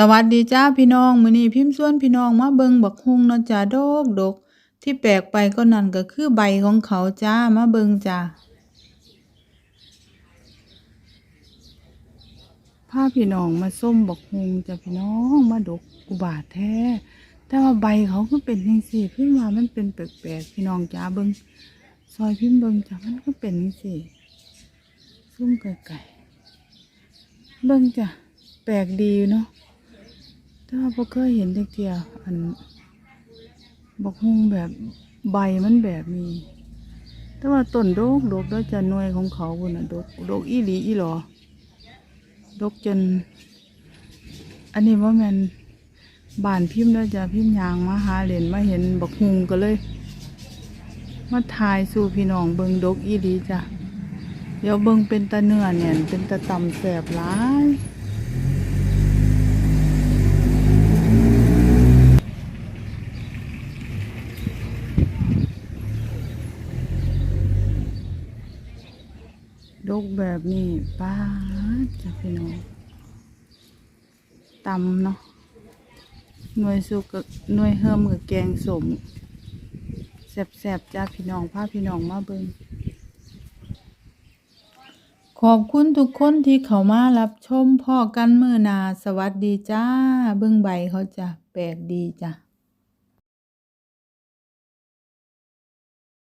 สวัสดีจ้าพี่น้องมื้อนี้พิมพ์ส่วนพี่น้องมาเบิ่งบักฮุงเนาะจ้าดกดก ที่แปลกไปก็นั่นก็คือใบของเขาจ้ามาเบิ่งจ้าพาพี่น้องมาส้มบักฮุงจ้าพี่น้องมาดกอุบาทแท้ แต่ว่าใบเขาคือเป็นจังซี่พิมพ์ว่ามันเป็นแปลกๆพี่น้องจ้าเบิ่งซอยพิมพ์เบิ่งจ้ามันก็เป็นจังซี่ซุ่มไก่ๆเบิ่งจ้าแปลกดีเนาะ แต่ว่าบ่เคยเห็นจักเที่ยอันบักฮุงแบบใบมันแบบนี้ แต่ว่าต้นดกดกแล้วจะหน่วยของเขาพุ่นน่ะดกดกอีหลีอีหลอดกจน อันนี้ว่าแม่นบานพิมพ์แล้วจะพิมพ์ยางมาหาเหรียญมาเห็นบักฮุงก็เลยมาถ่ายสู่พี่น้องเบิงดกอีหลีจ้ะ เดี๋ยวเบิงเป็นตะเนื้อเนี่ยเป็นตะตำแสบหลาย ดกแบบนี้ป้าจะพี่น้องตำเนาะหน่วยสุกหน่วยเฮิมกับแกงสมแสบๆจ้าพี่น้องพาพี่น้องมาเบิ่งขอบคุณทุกคนที่เข้ามารับชมพ่อกันเมื่อนาสวัสดีจ้า เบิ่งใบเขาจ้ะแปลกดีจ้ะ